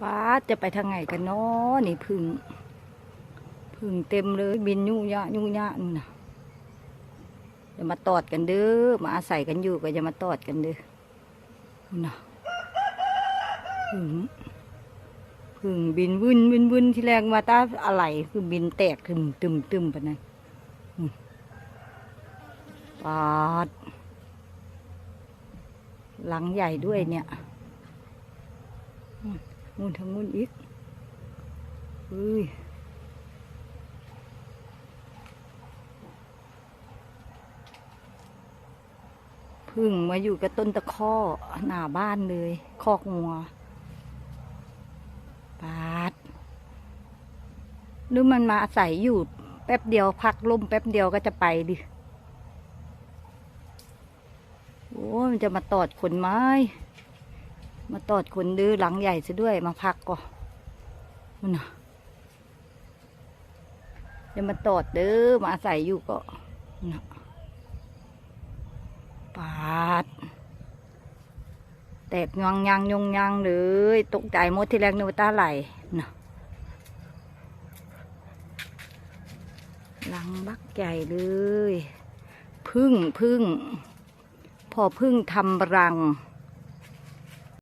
ป้าจะไปทางไหนกันเนาะนี่พึ่งพึ่งเต็มเลยบินยุ่งยะยุ่งยะนู่นน่ะอย่ามาตอดกันเด้อมาอาศัยกันอยู่ก็อย่ามาตอดกันเด้อนู่นน่ะพึ่งพึ่งบินวุ่นวุ่นวุ่นที่แรงมาตาอะไรคือบินแตกตึมตึมตึมไปะนั่นอืมปาดหลังใหญ่ด้วยเนี่ย อืมนู่นทางนู่นอีกเฮ้ยพึ่งมาอยู่กับต้นตะข้อหน้าบ้านเลยคอกงัวปาดหรือมันมาอาศัยอยู่แป๊บเดียวพักลมแป๊บเดียวก็จะไปดิโอ้มันจะมาตอดขนไม้ มาตอดขนดื้อหลังใหญ่ซะด้วยมาพักก่อนมันน่ะจะมาตอดเด้อมาอาศัยอยู่ก็นะปาด แตกยองยังยงยังเลยตกใจมดที่แรกนึกว่าตาไหลนะหลังบักใหญ่เลยพึ่งพึ่ง พอพึ่งทำรัง